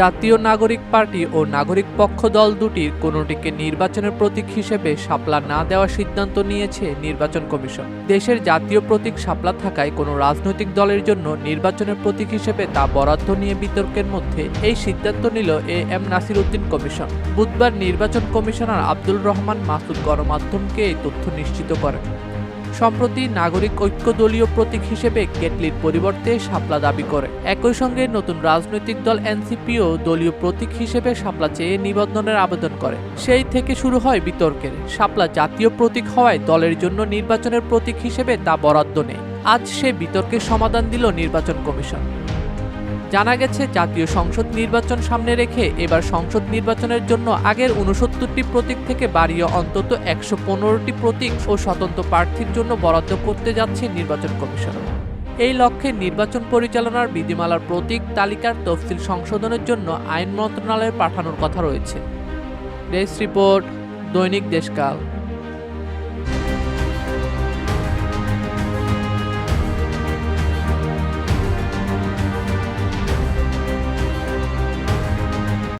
জাতীয় নাগরিক পার্টি ও নাগরিক পক্ষ দল দুটির কোনোটিকে নির্বাচনের প্রতীক হিসেবে শাপলা না দেওয়ার সিদ্ধান্ত নিয়েছে নির্বাচন কমিশন। দেশের জাতীয় প্রতীক শাপলা থাকায় কোনো রাজনৈতিক দলের জন্য নির্বাচনের প্রতীক হিসেবে তা বরাদ্দ নিয়ে বিতর্কের মধ্যে এই সিদ্ধান্ত নিল A M Nasir Uddin commission. বুধবার নির্বাচন কমিশনার আব্দুল রহমান মাসুদ গণমাধ্যমকে এই তথ্য নিশ্চিত করেন। সম্প্রতি নাগরিক ঐক্য দলীয় প্রতীক হিসেবে কেটলির পরিবর্তে সাপলা দাবি করে। একই সঙ্গে নতুন রাজনৈতিক দল এনসিপিও দলীয় প্রতীক হিসেবে সাপলা চেয়ে নিবন্ধনের আবেদন করে। সেই থেকে শুরু হয় বিতর্কের। শাপলা জাতীয় প্রতীক হওয়ায় দলের জন্য নির্বাচনের প্রতীক হিসেবে তা বরাদ্দ নেই। আজ সে বিতর্কের সমাধান দিল নির্বাচন কমিশন। জানা গেছে, জাতীয় সংসদ নির্বাচন সামনে রেখে এবার সংসদ নির্বাচনের জন্য আগের উনসত্তরটি প্রতীক থেকে বাড়িয়ে অন্তত একশো পনেরোটি প্রতীক ও স্বতন্ত্র প্রার্থীর জন্য বরাদ্দ করতে যাচ্ছে নির্বাচন কমিশন। এই লক্ষ্যে নির্বাচন পরিচালনার বিধিমালার প্রতীক তালিকার তফসিল সংশোধনের জন্য আইন মন্ত্রণালয়ে পাঠানোর কথা রয়েছে। ডেস্ক রিপোর্ট, দৈনিক দেশকাল।